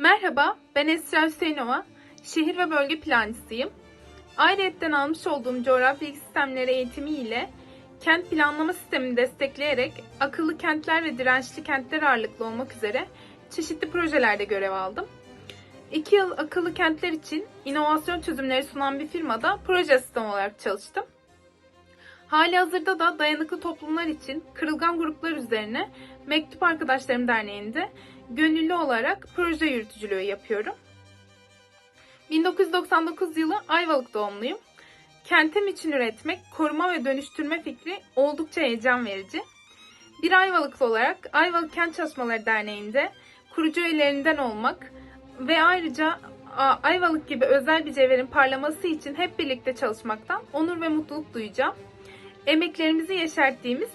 Merhaba, ben Esra Hüseyinova. Şehir ve bölge plancısıyım. Ayrıyetten almış olduğum coğrafi sistemleri eğitimi ile kent planlama sistemini destekleyerek akıllı kentler ve dirençli kentler ağırlıklı olmak üzere çeşitli projelerde görev aldım. İki yıl akıllı kentler için inovasyon çözümleri sunan bir firmada proje asistanı olarak çalıştım. Hali hazırda da dayanıklı toplumlar için kırılgan gruplar üzerine Mektup Arkadaşlarım Derneği'nde gönüllü olarak proje yürütücülüğü yapıyorum. 1999 yılı Ayvalık doğumluyum. Kentim için üretmek, koruma ve dönüştürme fikri oldukça heyecan verici. Bir Ayvalıklı olarak Ayvalık Kent Çalışmaları Derneği'nde kurucu üyelerinden olmak ve ayrıca Ayvalık gibi özel bir cevherin parlaması için hep birlikte çalışmaktan onur ve mutluluk duyacağım. Emeklerimizi yeşerttiğimiz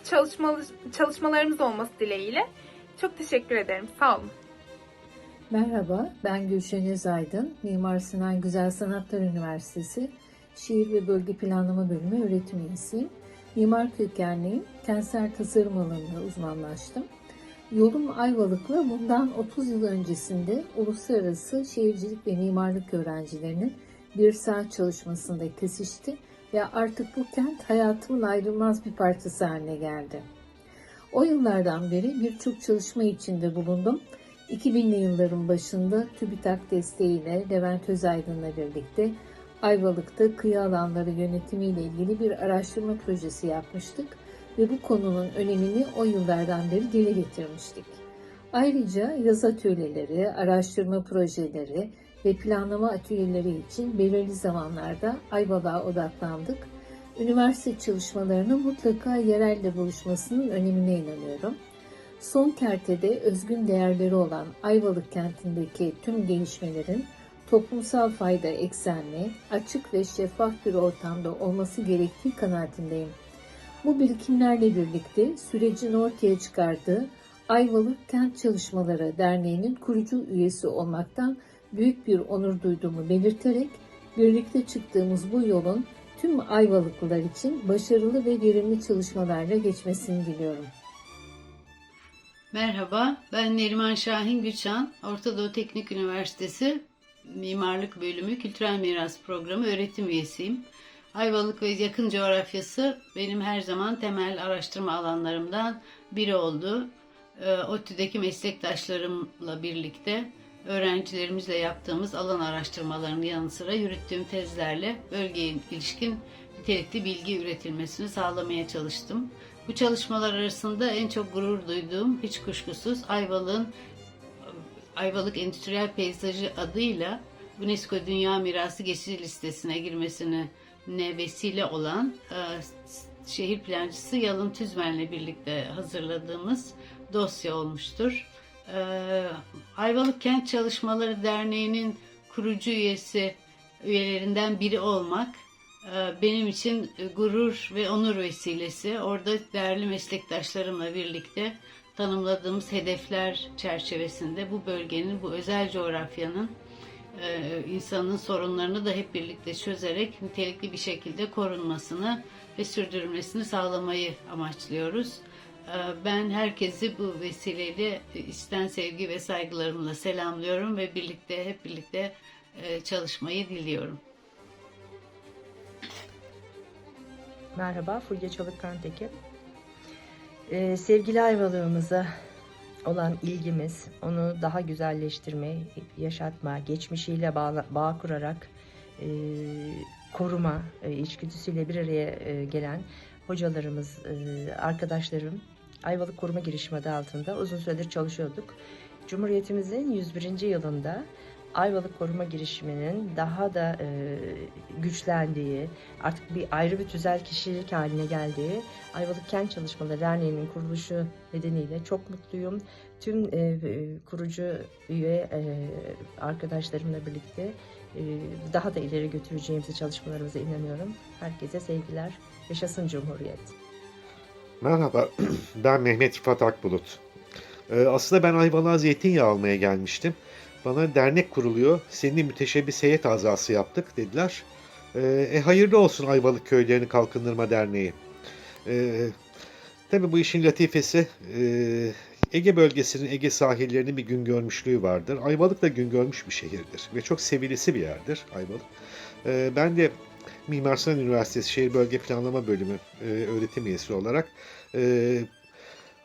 çalışmalarımız olması dileğiyle çok teşekkür ederim. Sağ olun. Merhaba, ben Gülşen Özaydın. Mimar Sinan Güzel Sanatlar Üniversitesi Şehir ve Bölge Planlama Bölümü öğretim üyesiyim. Mimar kökenliyim. Kentsel tasarım alanında uzmanlaştım. Yolum Ayvalık'la bundan 30 yıl öncesinde uluslararası şehircilik ve mimarlık öğrencilerinin bir saat çalışmasında kesişti ve artık bu kent hayatımın ayrılmaz bir parçası haline geldi. O yıllardan beri birçok çalışma içinde bulundum. 2000'li yılların başında TÜBİTAK desteğiyle Levent Özaydın'la birlikte Ayvalık'ta kıyı alanları yönetimiyle ilgili bir araştırma projesi yapmıştık ve bu konunun önemini o yıllardan beri dile getirmiştik. Ayrıca yaz atölyeleri, araştırma projeleri ve planlama atölyeleri için belirli zamanlarda Ayvalık'a odaklandık. Üniversite çalışmalarının mutlaka yerelle buluşmasının önemine inanıyorum. Son kertede özgün değerleri olan Ayvalık kentindeki tüm gelişmelerin toplumsal fayda eksenli, açık ve şeffaf bir ortamda olması gerektiği kanaatindeyim. Bu birikimlerle birlikte sürecin ortaya çıkardığı Ayvalık Kent Çalışmaları Derneği'nin kurucu üyesi olmaktan büyük bir onur duyduğumu belirterek birlikte çıktığımız bu yolun tüm Ayvalıklılar için başarılı ve verimli çalışmalarla geçmesini diliyorum. Merhaba, ben Neriman Şahin Güçan, Orta Doğu Teknik Üniversitesi Mimarlık Bölümü Kültürel Miras Programı öğretim üyesiyim. Ayvalık ve yakın coğrafyası benim her zaman temel araştırma alanlarımdan biri oldu. Ee, ODTÜ'deki meslektaşlarımla birlikte öğrencilerimizle yaptığımız alan araştırmalarının yanı sıra yürüttüğüm tezlerle bölgeye ilişkin nitelikli bilgi üretilmesini sağlamaya çalıştım. Bu çalışmalar arasında en çok gurur duyduğum hiç kuşkusuz Ayvalık'ın Ayvalık Endüstriyel Peyzajı adıyla UNESCO Dünya Mirası Geçici Listesi'ne girmesine ne vesile olan e, şehir plancısı Yalın Tüzmen'le birlikte hazırladığımız dosya olmuştur. E, Ayvalık Kent Çalışmaları Derneği'nin kurucu üyesi üyelerinden biri olmak e, benim için gurur ve onur vesilesi. Orada değerli meslektaşlarımla birlikte tanımladığımız hedefler çerçevesinde bu bölgenin, bu özel coğrafyanın e, insanın sorunlarını da hep birlikte çözerek nitelikli bir şekilde korunmasını ve sürdürülmesini sağlamayı amaçlıyoruz. E, Ben herkesi bu vesileyle içten sevgi ve saygılarımla selamlıyorum ve birlikte hep birlikte e, çalışmayı diliyorum. Merhaba, Fulya Çalık Kantekin. Ee, sevgili Ayvalık'ımıza olan ilgimiz, onu daha güzelleştirme, yaşatma, geçmişiyle bağla, bağ kurarak e, koruma e, içgüdüsüyle bir araya e, gelen hocalarımız, e, arkadaşlarım Ayvalık Koruma Girişimi adı altında uzun süredir çalışıyorduk. Cumhuriyetimizin 101. yılında Ayvalık Koruma Girişimi'nin daha da e, güçlendiği, artık bir ayrı bir tüzel kişilik haline geldiği Ayvalık Kent Çalışmaları Derneği'nin kuruluşu nedeniyle çok mutluyum. Tüm e, e, kurucu üye e, arkadaşlarımla birlikte e, daha da ileri götüreceğimizi çalışmalarımıza inanıyorum. Herkese sevgiler. Yaşasın Cumhuriyet. Merhaba, ben Mehmet Rıfat Akbulut. Ee, aslında ben Ayvalık'a zeytinyağı almaya gelmiştim. Bana dernek kuruluyor, seninle müteşebbis heyet azası yaptık dediler. Ee, e, hayırlı olsun Ayvalık Köylerini Kalkındırma Derneği. Ee, tabii bu işin latifesi, e, Ege bölgesinin, Ege sahillerinin bir gün görmüşlüğü vardır. Ayvalık da gün görmüş bir şehirdir ve çok sevilisi bir yerdir Ayvalık. Ee, ben de Mimar Sinan Üniversitesi Şehir Bölge Planlama Bölümü e, öğretim üyesi olarak e,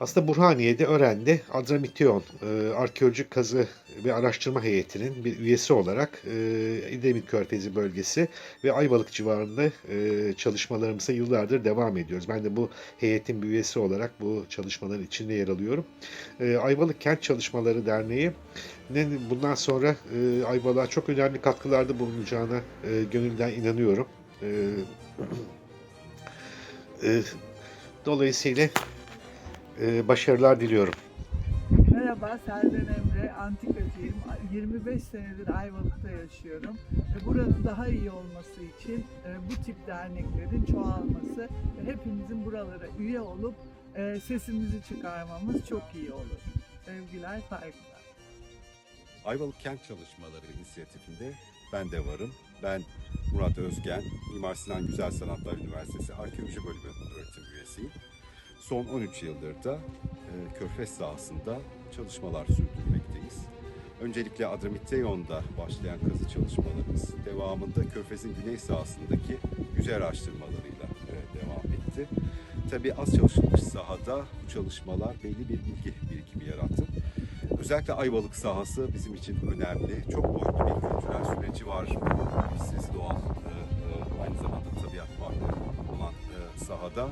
aslında Burhaniye'de Ören'de Adramityon e, Arkeolojik Kazı ve Araştırma Heyeti'nin bir üyesi olarak e, İdemit Körfezi bölgesi ve Ayvalık civarında e, çalışmalarımıza yıllardır devam ediyoruz. Ben de bu heyetin bir üyesi olarak bu çalışmaların içinde yer alıyorum. E, Ayvalık Kent Çalışmaları Derneği'nin bundan sonra e, Ayvalık'a çok önemli katkılarda bulunacağına e, gönülden inanıyorum. E, e, dolayısıyla e, başarılar diliyorum. Merhaba, Selden Emre, antikacıyım. 25 senedir Ayvalık'ta yaşıyorum. Ve buranın daha iyi olması için e, bu tip derneklerin çoğalması ve hepimizin buralara üye olup e, sesimizi çıkarmamız çok iyi olur. Sevgiler, saygılar. Ayvalık Kent Çalışmaları inisiyatifinde ben de varım. Ben Murat Özgen, Mimar Sinan Güzel Sanatlar Üniversitesi Arkeoloji Bölümü öğretim üyesiyim. Son 13 yıldır da e, Körfez sahasında çalışmalar sürdürmekteyiz. Öncelikle Adramiteyon'da başlayan kazı çalışmalarımız devamında Körfez'in güney sahasındaki yüzey araştırmalarıyla e, devam etti. Tabii az çalışılmış sahada bu çalışmalar belli bir bilgi birikimi yarattı. Özellikle Ayvalık sahası bizim için önemli. Çok boyutlu bir kültürel süreci var. Siz doğal, e, e, aynı zamanda tabiat varlığı olan e, sahada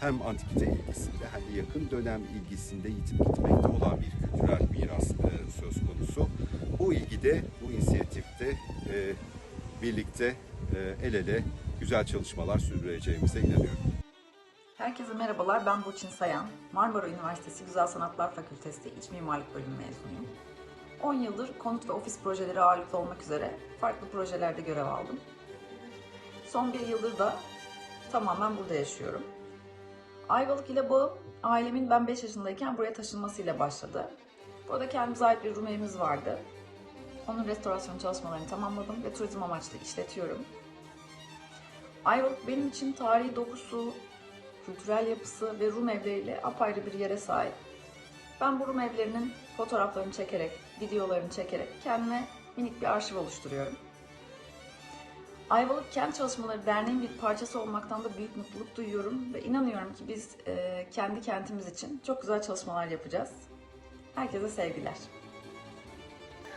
hem antikite ilgisinde hem de yakın dönem ilgisinde yitip gitmekte olan bir kültürel miras e, söz konusu. Bu ilgide, bu inisiyatifte e, birlikte e, el ele güzel çalışmalar sürdüreceğimize inanıyorum. Herkese merhabalar, ben Burçin Sayan. Marmara Üniversitesi Güzel Sanatlar Fakültesi İç Mimarlık Bölümü mezunuyum. 10 yıldır konut ve ofis projeleri ağırlıklı olmak üzere farklı projelerde görev aldım. Son bir yıldır da tamamen burada yaşıyorum. Ayvalık ile bağım, ailemin ben 5 yaşındayken buraya taşınmasıyla başladı. Burada kendimize ait bir Rum evimiz vardı. Onun restorasyon çalışmalarını tamamladım ve turizm amaçlı işletiyorum. Ayvalık benim için tarihi dokusu, kültürel yapısı ve Rum evleriyle apayrı bir yere sahip. Ben bu Rum evlerinin fotoğraflarını çekerek, videolarını çekerek kendime minik bir arşiv oluşturuyorum. Ayvalık Kent Çalışmaları Derneği'nin bir parçası olmaktan da büyük mutluluk duyuyorum ve inanıyorum ki biz e, kendi kentimiz için çok güzel çalışmalar yapacağız. Herkese sevgiler.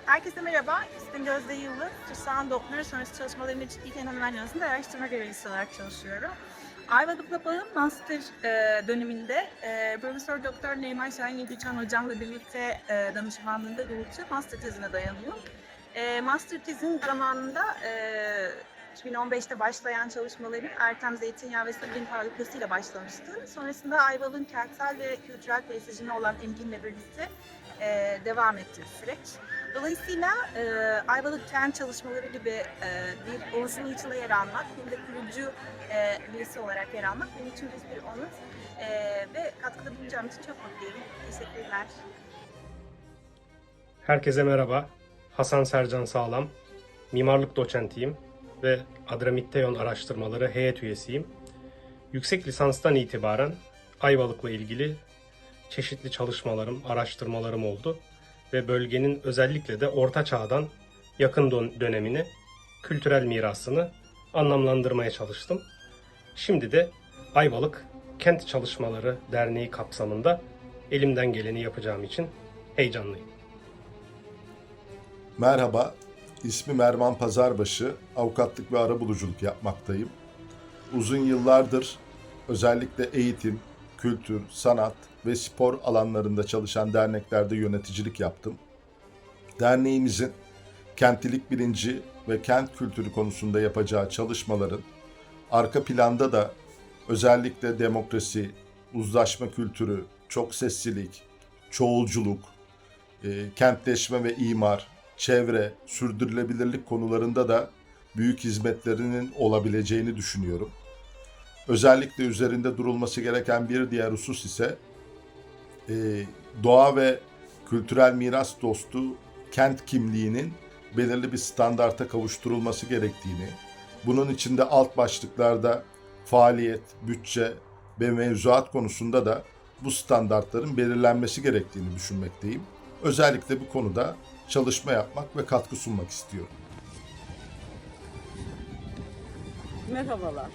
Herkese merhaba, ismim Gözde Yıldız. Türksan Doktor sonrası çalışmalarım için İlk Enam Üniversitesi'nde araştırma görevlisi olarak çalışıyorum. Ayvalık'la bağım master e, döneminde e, Profesör Doktor Neymar Şahin Yediçan hocamla birlikte e, danışmanlığında yürüttüğü master tezine dayanıyor. E, master tezin zamanında e, 2015'te başlayan çalışmalarım Ertem Zeytinyağı ve Sabin fabrikasıyla başlamıştı. Sonrasında Ayvalık'ın kentsel ve kültürel peyzajına olan ilgimle birlikte e, devam etti süreç. Dolayısıyla e, Ayvalık kent çalışmaları gibi e, bir oluşumun içinde yer almak, hem de kurucu e, üyesi olarak yer almak benim için bir onur e, ve katkıda bulunacağım için çok mutluyum. Teşekkürler. Herkese merhaba. Hasan Sercan Sağlam. Mimarlık doçentiyim ve Adramitteyon Araştırmaları heyet üyesiyim. Yüksek lisanstan itibaren Ayvalık'la ilgili çeşitli çalışmalarım, araştırmalarım oldu ve bölgenin özellikle de Orta Çağ'dan yakın dön- dönemini, kültürel mirasını anlamlandırmaya çalıştım. Şimdi de Ayvalık Kent Çalışmaları Derneği kapsamında elimden geleni yapacağım için heyecanlıyım. Merhaba, ismim Erman Pazarbaşı, avukatlık ve arabuluculuk yapmaktayım. Uzun yıllardır özellikle eğitim, kültür, sanat ve spor alanlarında çalışan derneklerde yöneticilik yaptım. Derneğimizin kentlilik bilinci ve kent kültürü konusunda yapacağı çalışmaların arka planda da özellikle demokrasi, uzlaşma kültürü, çok seslilik, çoğulculuk, e, kentleşme ve imar, çevre, sürdürülebilirlik konularında da büyük hizmetlerinin olabileceğini düşünüyorum. Özellikle üzerinde durulması gereken bir diğer husus ise e, doğa ve kültürel miras dostu kent kimliğinin belirli bir standarta kavuşturulması gerektiğini, bunun içinde alt başlıklarda faaliyet, bütçe ve mevzuat konusunda da bu standartların belirlenmesi gerektiğini düşünmekteyim. Özellikle bu konuda çalışma yapmak ve katkı sunmak istiyorum. Merhabalar,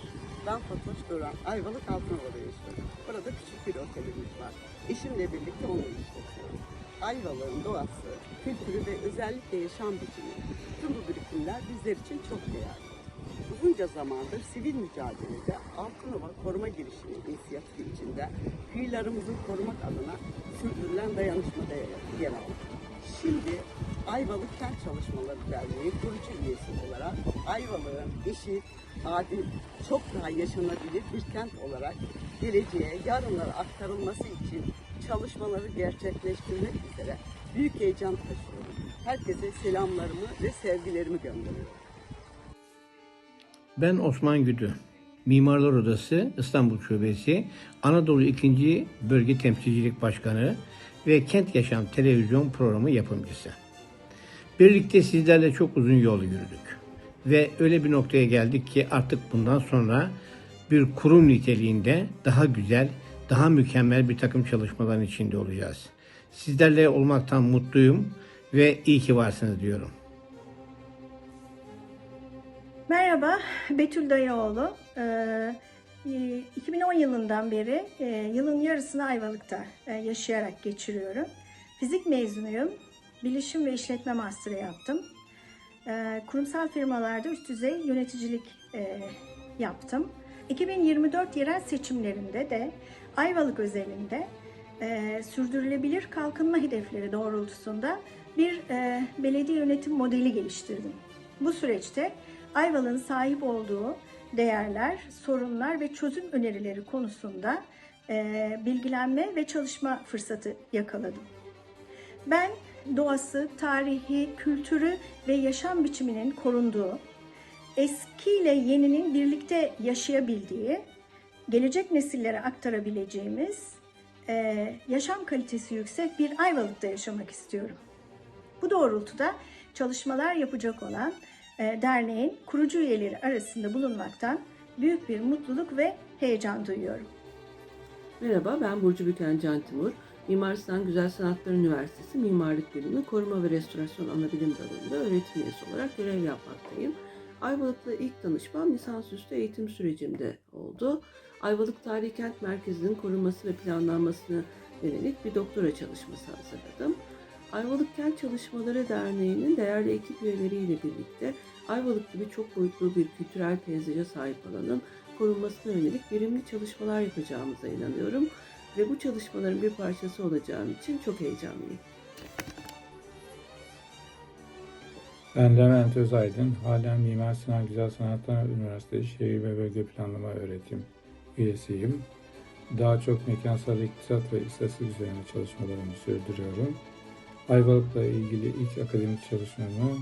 ben Fatoş Duran. Ayvalık Altınova'da yaşıyorum. Burada küçük bir otelimiz var. Eşimle birlikte onu işletiyorum. Ayvalık'ın doğası, kültürü ve özellikle yaşam biçimi, tüm bu birikimler bizler için çok değerli. Uzunca zamandır sivil mücadelede Altınova Koruma Girişimi inisiyatifi içinde kıyılarımızı korumak adına sürdürülen dayanışmada yer aldık. Şimdi Ayvalık Kent Çalışmaları Derneği kurucu üyesi olarak Ayvalık'ın eşit, adil, çok daha yaşanabilir bir kent olarak geleceğe, yarınlara aktarılması için çalışmaları gerçekleştirmek üzere büyük heyecan taşıyorum. Herkese selamlarımı ve sevgilerimi gönderiyorum. Ben Osman Güdü. Mimarlar Odası İstanbul Şubesi Anadolu 2. Bölge Temsilcilik Başkanı ve Kent Yaşam Televizyon Programı yapımcısı. Birlikte sizlerle çok uzun yol yürüdük. Ve öyle bir noktaya geldik ki artık bundan sonra bir kurum niteliğinde daha güzel, daha mükemmel bir takım çalışmaların içinde olacağız. Sizlerle olmaktan mutluyum ve iyi ki varsınız diyorum. Merhaba, Betül Dayıoğlu. Ee, 2010 yılından beri e, yılın yarısını Ayvalık'ta e, yaşayarak geçiriyorum. Fizik mezunuyum. Bilişim ve işletme master'ı yaptım. Ee, Kurumsal firmalarda üst düzey yöneticilik e, yaptım. 2024 yerel seçimlerinde de Ayvalık özelinde sürdürülebilir kalkınma hedefleri doğrultusunda bir belediye yönetim modeli geliştirdim. Bu süreçte Ayvalık'ın sahip olduğu değerler, sorunlar ve çözüm önerileri konusunda e, bilgilenme ve çalışma fırsatı yakaladım. Ben doğası, tarihi, kültürü ve yaşam biçiminin korunduğu, eskiyle yeninin birlikte yaşayabildiği, gelecek nesillere aktarabileceğimiz, e, yaşam kalitesi yüksek bir Ayvalık'ta yaşamak istiyorum. Bu doğrultuda çalışmalar yapacak olan derneğin kurucu üyeleri arasında bulunmaktan büyük bir mutluluk ve heyecan duyuyorum. Merhaba, ben Burcu Büken Can Timur. Mimar Sinan Güzel Sanatlar Üniversitesi Mimarlık Bölümü Koruma ve Restorasyon Anabilim Dalı'nda öğretim üyesi olarak görev yapmaktayım. Ayvalık'la ilk tanışmam lisansüstü eğitim sürecimde oldu. Ayvalık Tarihi Kent Merkezi'nin korunması ve planlanmasına yönelik bir doktora çalışması hazırladım. Ayvalık Kent Çalışmaları Derneği'nin değerli ekip üyeleriyle birlikte Ayvalık gibi çok boyutlu bir kültürel peyzaja sahip alanın korunmasına yönelik verimli çalışmalar yapacağımıza inanıyorum ve bu çalışmaların bir parçası olacağım için çok heyecanlıyım. Ben Levent Özaydın, halen Mimar Sinan Güzel Sanatlar Üniversitesi Şehir ve Bölge Planlama Öğretim üyesiyim. Daha çok mekansal iktisat ve istatistik üzerine çalışmalarımı sürdürüyorum. Ayvalık'la ilgili ilk akademik çalışmamı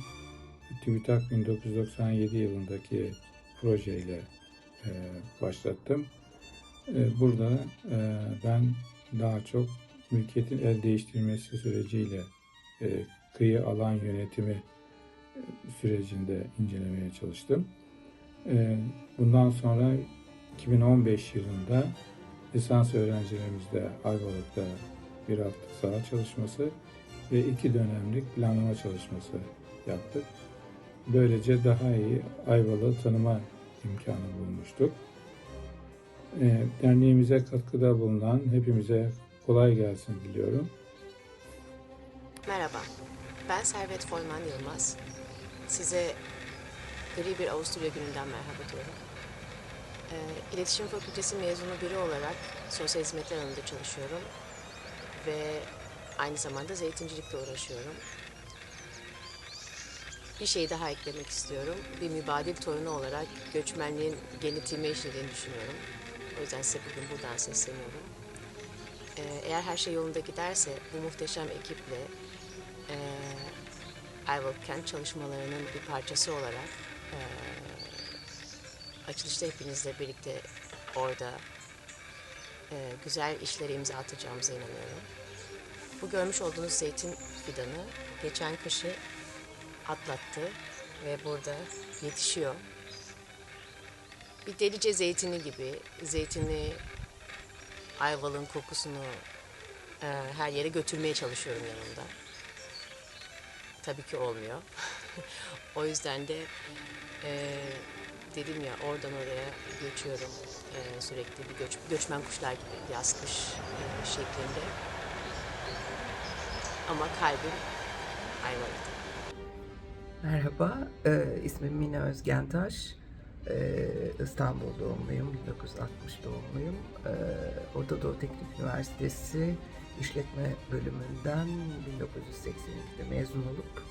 TÜBİTAK 1997 yılındaki projeyle e, başlattım. E, burada e, ben daha çok mülkiyetin el değiştirmesi süreciyle e, kıyı alan yönetimi e, sürecinde incelemeye çalıştım. E, bundan sonra 2015 yılında lisans öğrencilerimizle Ayvalık'ta bir hafta saha çalışması ve iki dönemlik planlama çalışması yaptık. Böylece daha iyi Ayvalık'ı tanıma imkanı bulmuştuk. E, derneğimize katkıda bulunan hepimize kolay gelsin diliyorum. Merhaba, ben Servet Foyman Yılmaz. Size gri bir Avusturya gününden merhaba diyorum. Ee, İletişim Fakültesi mezunu biri olarak sosyal hizmetler alanında çalışıyorum. Ve aynı zamanda zeytincilikle uğraşıyorum. Bir şey daha eklemek istiyorum. Bir mübadil torunu olarak göçmenliğin genetiğime işlediğini düşünüyorum. O yüzden size bugün buradan sesleniyorum. Ee, eğer her şey yolunda giderse bu muhteşem ekiple e, Ayvalık çalışmalarının bir parçası olarak e, açılışta hepinizle birlikte orada e, güzel işlere imza atacağımıza inanıyorum. Bu görmüş olduğunuz zeytin fidanı geçen kışı atlattı ve burada yetişiyor. Bir delice zeytini gibi zeytini Ayvalık'ın kokusunu e, her yere götürmeye çalışıyorum yanımda. Tabii ki olmuyor. o yüzden de e, dedim ya oradan oraya göçüyorum. E, sürekli bir göç, göçmen kuşlar gibi yaz kış e, şeklinde. Ama kalbim Ayvalık'ta. Merhaba, e, ismim Mina Özgentaş. E, İstanbul doğumluyum, 1960 doğumluyum. E, Orta Doğu Teknik Üniversitesi İşletme Bölümünden 1982'de mezun olup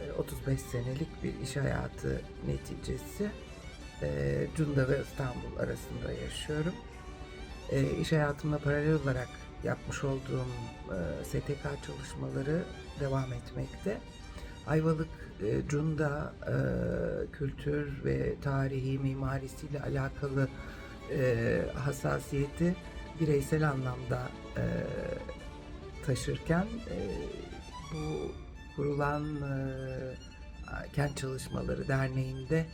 e, 35 senelik bir iş hayatı neticesi e, Cunda ve İstanbul arasında yaşıyorum. E, iş hayatımla paralel olarak yapmış olduğum e, STK çalışmaları devam etmekte. Ayvalık e, Cunda e, kültür ve tarihi mimarisiyle alakalı e, hassasiyeti bireysel anlamda e, taşırken e, bu kurulan e, Kent Çalışmaları Derneği'nde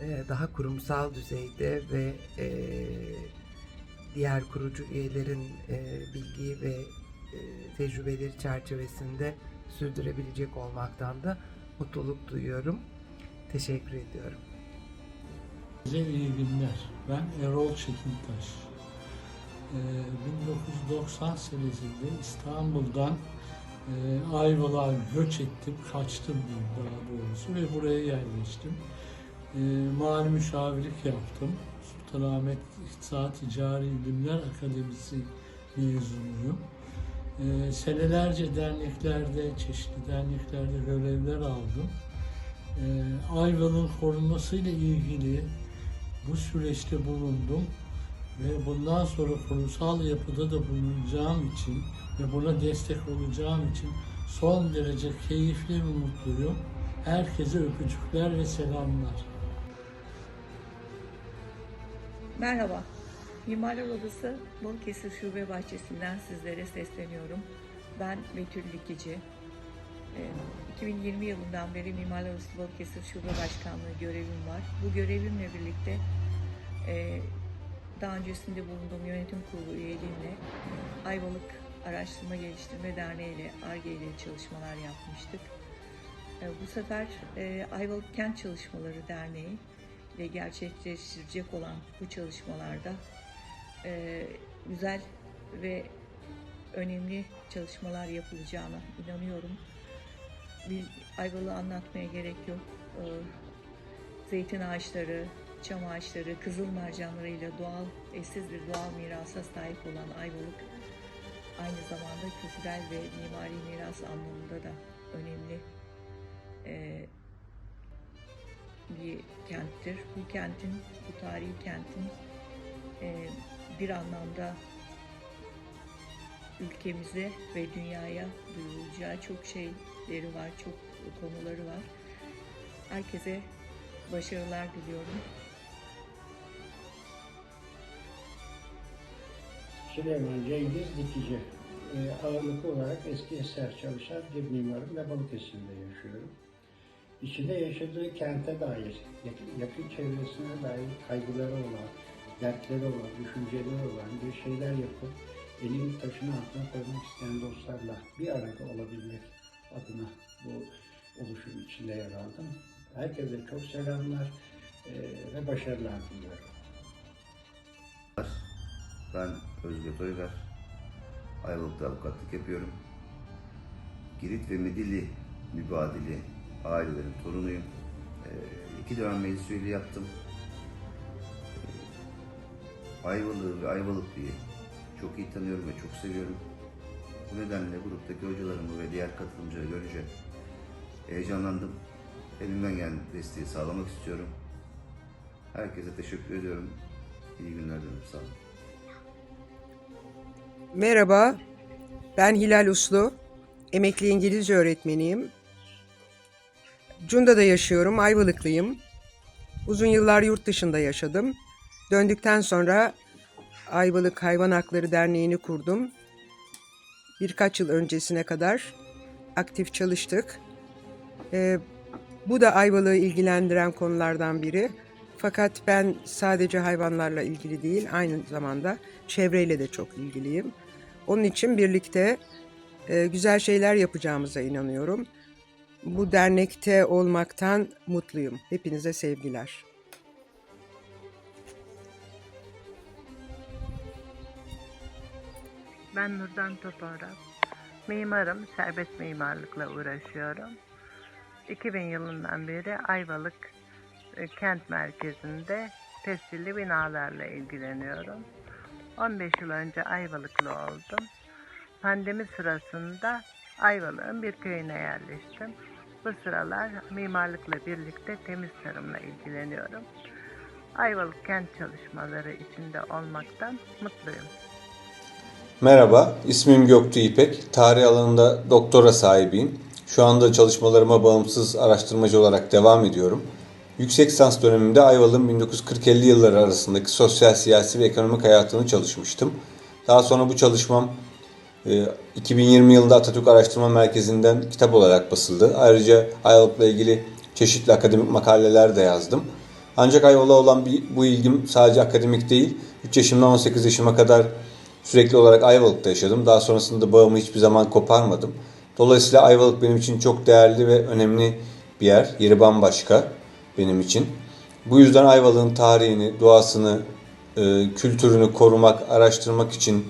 e, daha kurumsal düzeyde ve e, diğer kurucu üyelerin e, bilgi ve e, tecrübeleri çerçevesinde sürdürebilecek olmaktan da mutluluk duyuyorum. Teşekkür ediyorum. Size iyi günler. Ben Erol Çetintaş. Ee, 1990 senesinde İstanbul'dan e, Ayvalık'a göç ettim, kaçtım diyeyim daha doğrusu ve buraya yerleştim. E, mali müşavirlik yaptım. Sultanahmet İktisat Ticari İlimler Akademisi mezunuyum. E, senelerce derneklerde, çeşitli derneklerde görevler aldım. E, Ayvalık'ın korunmasıyla ilgili bu süreçte bulundum ve bundan sonra kurumsal yapıda da bulunacağım için ve buna destek olacağım için son derece keyifli ve mutluyum. Herkese öpücükler ve selamlar. Merhaba. Mimarlar Odası Balıkesir Şube Bahçesi'nden sizlere sesleniyorum. Ben Betül Likici. Ee, 2020 yılından beri Mimarlar Odası Balıkesir Şube Başkanlığı görevim var. Bu görevimle birlikte e, daha öncesinde bulunduğum yönetim kurulu üyeliğimle Ayvalık Araştırma Geliştirme Derneği ile ARGE ile çalışmalar yapmıştık. E, bu sefer e, Ayvalık Kent Çalışmaları Derneği ile gerçekleştirecek olan bu çalışmalarda e, güzel ve önemli çalışmalar yapılacağına inanıyorum. Bir Ayvalık'ı anlatmaya gerek yok. E, zeytin ağaçları, çam ağaçları, kızıl mercanlarıyla doğal, eşsiz bir doğal mirasa sahip olan Ayvalık aynı zamanda kültürel ve mimari miras anlamında da önemli e, bir kenttir. Bu kentin, bu tarihi kentin e, bir anlamda ülkemize ve dünyaya duyulacağı çok şeyleri var, çok konuları var. Herkese başarılar diliyorum. Süleyman Cengiz Dikici. Ee, ağırlıklı olarak eski eser çalışan bir mimarım ve Balıkesir'de yaşıyorum. İçinde yaşadığı kente dair, yakın, yakın çevresine dair kaygıları olan, dertleri olan, düşünceleri olan bir şeyler yapıp elini taşın altına koymak isteyen dostlarla bir arada olabilmek adına bu oluşum içinde yer aldım. Herkese çok selamlar ve başarılar diliyorum. Ben Özgür Toygar. Ayvalık'ta avukatlık yapıyorum. Girit ve Midilli mübadili ailelerin torunuyum. Ee, iki dönem meclis üyeliği yaptım. Ee, Ayvalık'ı ve Ayvalıklı'yı çok iyi tanıyorum ve çok seviyorum. Bu nedenle gruptaki hocalarımı ve diğer katılımcıları görünce heyecanlandım. Elimden gelen desteği sağlamak istiyorum. Herkese teşekkür ediyorum. İyi günler diliyorum. Sağ olun. Merhaba, ben Hilal Uslu. Emekli İngilizce öğretmeniyim. Cunda'da yaşıyorum, Ayvalıklıyım. Uzun yıllar yurt dışında yaşadım. Döndükten sonra Ayvalık Hayvan Hakları Derneği'ni kurdum. Birkaç yıl öncesine kadar aktif çalıştık. Ee, bu da Ayvalık'ı ilgilendiren konulardan biri. Fakat ben sadece hayvanlarla ilgili değil, aynı zamanda çevreyle de çok ilgiliyim. Onun için birlikte e, güzel şeyler yapacağımıza inanıyorum. Bu dernekte olmaktan mutluyum. Hepinize sevgiler. Ben Nurdan Toprak. Mimarım, serbest mimarlıkla uğraşıyorum. 2000 yılından beri Ayvalık e, kent merkezinde tescilli binalarla ilgileniyorum. 15 yıl önce Ayvalıklı oldum. Pandemi sırasında Ayvalık'ın bir köyüne yerleştim. Bu sıralar mimarlıkla birlikte temiz tarımla ilgileniyorum. Ayvalık kent çalışmaları içinde olmaktan mutluyum. Merhaba, ismim Göktuğ İpek. Tarih alanında doktora sahibiyim. Şu anda çalışmalarıma bağımsız araştırmacı olarak devam ediyorum. Yüksek lisans dönemimde Ayvalık'ın 1940-50 yılları arasındaki sosyal, siyasi ve ekonomik hayatını çalışmıştım. Daha sonra bu çalışmam 2020 yılında Atatürk Araştırma Merkezi'nden kitap olarak basıldı. Ayrıca Ayvalık'la ilgili çeşitli akademik makaleler de yazdım. Ancak Ayvalık'a olan bu ilgim sadece akademik değil. 3 yaşımdan 18 yaşıma kadar sürekli olarak Ayvalık'ta yaşadım. Daha sonrasında bağımı hiçbir zaman koparmadım. Dolayısıyla Ayvalık benim için çok değerli ve önemli bir yer. Yeri bambaşka benim için. Bu yüzden Ayvalık'ın tarihini, doğasını, e, kültürünü korumak, araştırmak için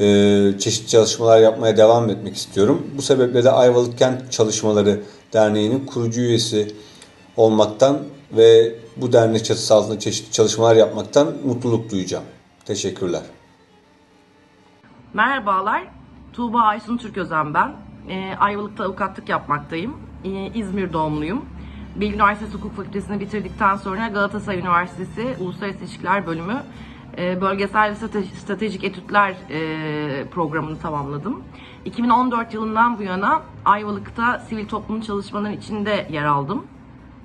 e, çeşitli çalışmalar yapmaya devam etmek istiyorum. Bu sebeple de Ayvalık Kent Çalışmaları Derneği'nin kurucu üyesi olmaktan ve bu dernek çatısı altında çeşitli çalışmalar yapmaktan mutluluk duyacağım. Teşekkürler. Merhabalar, Tuğba Aysun Türközen ben. Ee, Ayvalık'ta avukatlık yapmaktayım. Ee, İzmir doğumluyum. Bilgi Üniversitesi Hukuk Fakültesini bitirdikten sonra Galatasaray Üniversitesi Uluslararası İlişkiler Bölümü e, Bölgesel ve Strate- Stratejik Etütler e, programını tamamladım. 2014 yılından bu yana Ayvalık'ta sivil toplum çalışmalarının içinde yer aldım.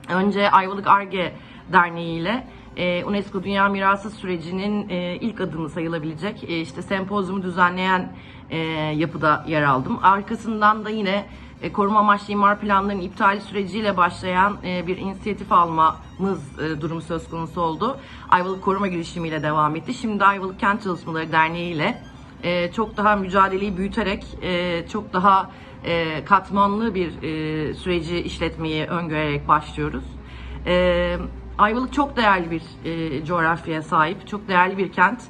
Önce Ayvalık Arge Derneği ile e, UNESCO Dünya Mirası sürecinin e, ilk adımı sayılabilecek e, işte sempozyumu düzenleyen e, yapıda yer aldım. Arkasından da yine e, koruma amaçlı imar planlarının iptali süreciyle başlayan e, bir inisiyatif almamız e, durumu söz konusu oldu. Ayvalık Koruma girişimiyle devam etti. Şimdi Ayvalık Kent Çalışmaları Derneği ile e, çok daha mücadeleyi büyüterek e, çok daha e, katmanlı bir e, süreci işletmeyi öngörerek başlıyoruz. E, Ayvalık çok değerli bir e, coğrafyaya sahip, çok değerli bir kent.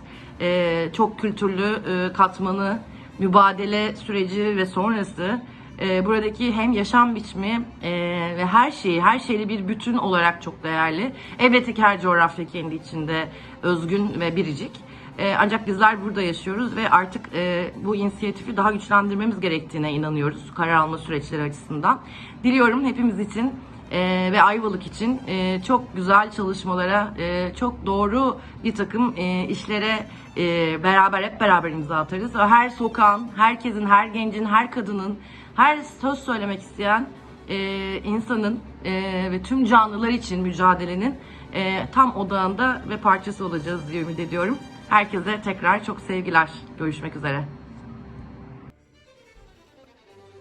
E, çok kültürlü, e, katmanı, mübadele süreci ve sonrası e, buradaki hem yaşam biçimi e, ve her şeyi, her şeyle bir bütün olarak çok değerli. Elbette ki her coğrafya kendi içinde özgün ve biricik. E, ancak bizler burada yaşıyoruz ve artık e, bu inisiyatifi daha güçlendirmemiz gerektiğine inanıyoruz karar alma süreçleri açısından. Diliyorum hepimiz için e, ve Ayvalık için e, çok güzel çalışmalara, e, çok doğru bir takım e, işlere e, beraber hep beraber imza atarız. Her sokağın, herkesin, her gencin, her kadının, her söz söylemek isteyen e, insanın e, ve tüm canlılar için mücadelenin e, tam odağında ve parçası olacağız diye ümit ediyorum. Herkese tekrar çok sevgiler. Görüşmek üzere.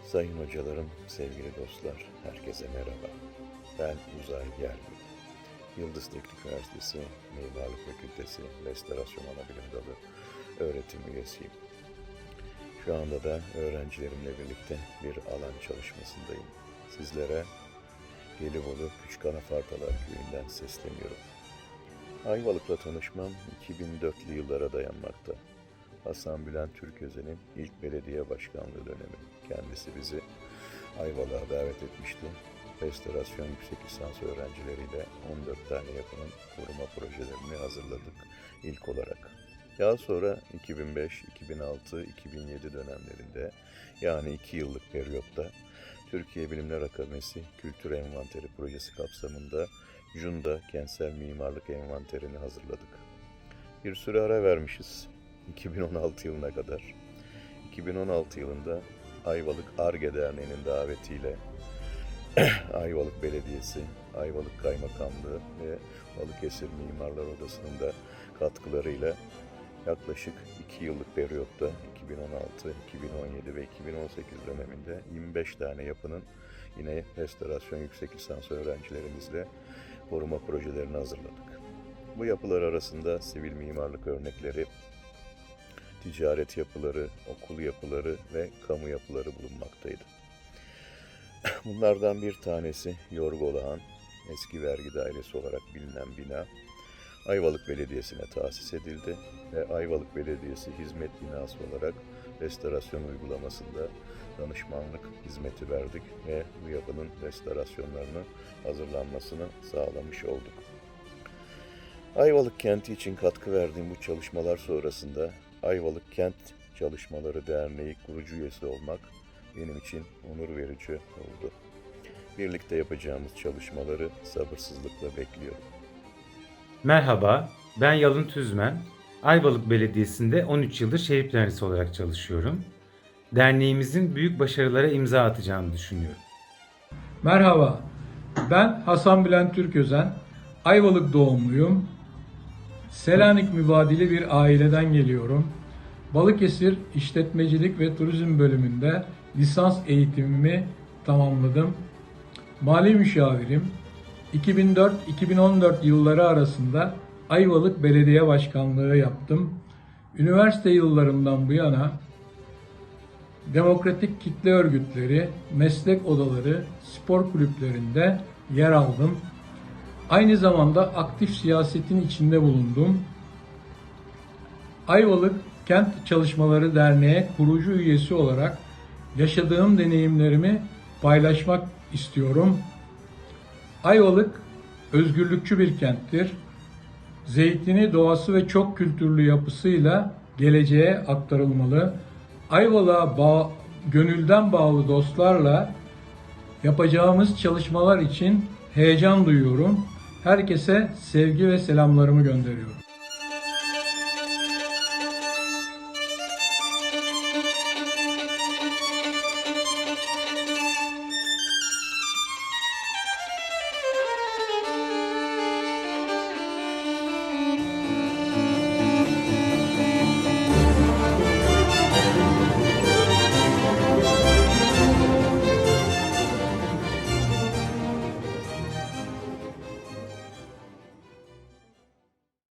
Sayın hocalarım, sevgili dostlar, herkese merhaba. Ben Uzay Yerli. Yıldız Teknik Üniversitesi Mimarlık Fakültesi Restorasyon Anabilim Dalı öğretim üyesiyim. Şu anda da öğrencilerimle birlikte bir alan çalışmasındayım. Sizlere Gelibolu Küçük Anafartalar Köyü'nden sesleniyorum. Ayvalık'la tanışmam 2004'lü yıllara dayanmakta. Hasan Bülent Türközen'in ilk belediye başkanlığı dönemi. Kendisi bizi Ayvalık'a davet etmişti. Restorasyon yüksek lisans öğrencileriyle 14 tane yapının koruma projelerini hazırladık ilk olarak. Daha sonra 2005, 2006, 2007 dönemlerinde yani 2 yıllık periyotta Türkiye Bilimler Akademisi Kültür Envanteri projesi kapsamında Junda Kentsel Mimarlık Envanterini hazırladık. Bir süre ara vermişiz 2016 yılına kadar. 2016 yılında Ayvalık Arge Derneği'nin davetiyle Ayvalık Belediyesi, Ayvalık Kaymakamlığı ve Balıkesir Mimarlar Odası'nın da katkılarıyla yaklaşık 2 yıllık periyotta 2016, 2017 ve 2018 döneminde 25 tane yapının yine restorasyon yüksek lisans öğrencilerimizle koruma projelerini hazırladık. Bu yapılar arasında sivil mimarlık örnekleri, ticaret yapıları, okul yapıları ve kamu yapıları bulunmaktaydı. Bunlardan bir tanesi Yorgolağan, eski vergi dairesi olarak bilinen bina, Ayvalık Belediyesi'ne tahsis edildi ve Ayvalık Belediyesi hizmet binası olarak restorasyon uygulamasında danışmanlık hizmeti verdik ve bu yapının restorasyonlarını hazırlanmasını sağlamış olduk. Ayvalık kenti için katkı verdiğim bu çalışmalar sonrasında Ayvalık Kent Çalışmaları Derneği kurucu üyesi olmak benim için onur verici oldu. Birlikte yapacağımız çalışmaları sabırsızlıkla bekliyorum. Merhaba, ben Yalın Tüzmen. Ayvalık Belediyesi'nde 13 yıldır şehir plancısı olarak çalışıyorum. Derneğimizin büyük başarılara imza atacağını düşünüyorum. Merhaba, ben Hasan Bülent Türközen. Ayvalık doğumluyum. Selanik mübadili bir aileden geliyorum. Balıkesir İşletmecilik ve Turizm bölümünde lisans eğitimimi tamamladım. Mali müşavirim. 2004-2014 yılları arasında Ayvalık Belediye Başkanlığı yaptım. Üniversite yıllarımdan bu yana demokratik kitle örgütleri, meslek odaları, spor kulüplerinde yer aldım. Aynı zamanda aktif siyasetin içinde bulundum. Ayvalık Kent Çalışmaları Derneği kurucu üyesi olarak yaşadığım deneyimlerimi paylaşmak istiyorum. Ayvalık özgürlükçü bir kenttir. Zeytini, doğası ve çok kültürlü yapısıyla geleceğe aktarılmalı. Ayvalık'a bağ, gönülden bağlı dostlarla yapacağımız çalışmalar için heyecan duyuyorum. Herkese sevgi ve selamlarımı gönderiyorum.